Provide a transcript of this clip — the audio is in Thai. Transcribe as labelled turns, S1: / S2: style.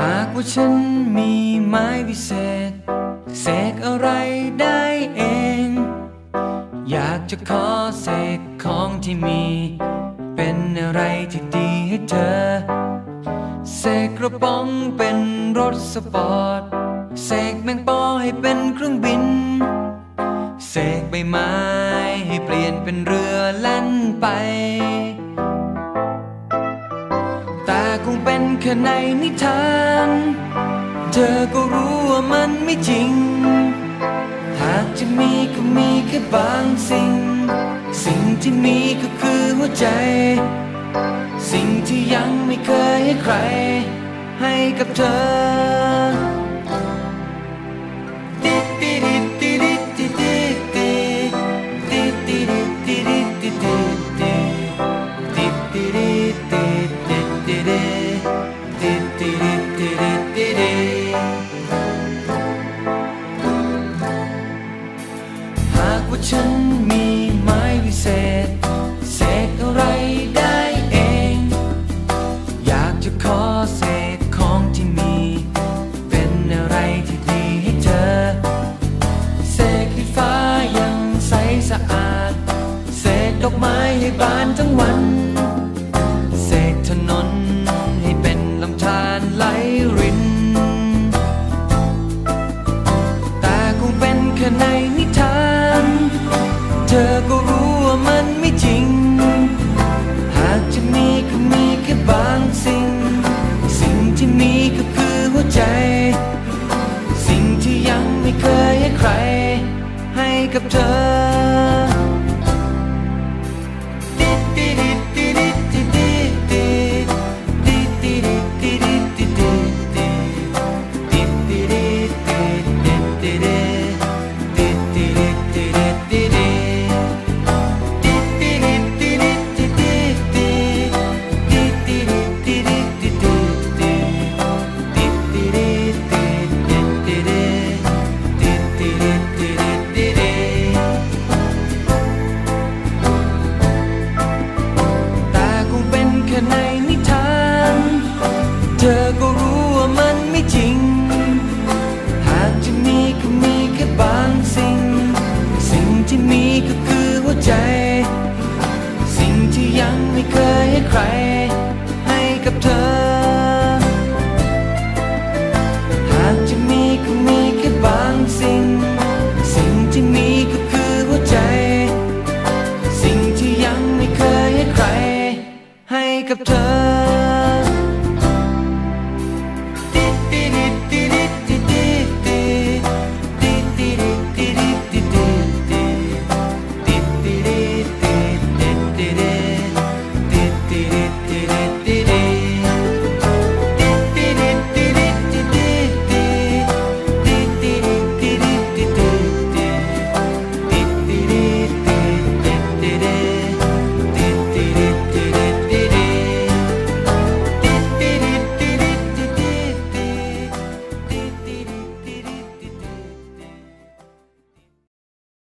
S1: หากว่าฉันมีไม้วิเศษเสกอะไรได้เอง อยากจะขอเสกของที่มี เป็นอะไรที่ดีให้เธอ เสกกระป๋องเป็นรถสปอร์ต เสกแมงปอให้เป็นเครื่องบิน เสกใบไม้ให้เปลี่ยนเป็นเรือลั่นไป แต่คงเป็นแค่ในนิทาน เธอก็รู้ว่ามันไม่จริง หากจะมีก็มีแค่บางสิ่ง สิ่งที่มีก็คือหัวใจ สิ่งที่ยังไม่เคยให้ใคร ให้กับเธอ ว่าฉันมีไม้วิเศษเสกอะไรได้เอง อยากจะขอเสกของที่มี เป็นอะไรที่ดีให้เธอ เสกให้ฟ้ายังใสสะอาด เสกดอกไม้ให้บานทั้งวัน ที่ยังไม่เคยให้ใครให้กับเธอ your name กับเธอ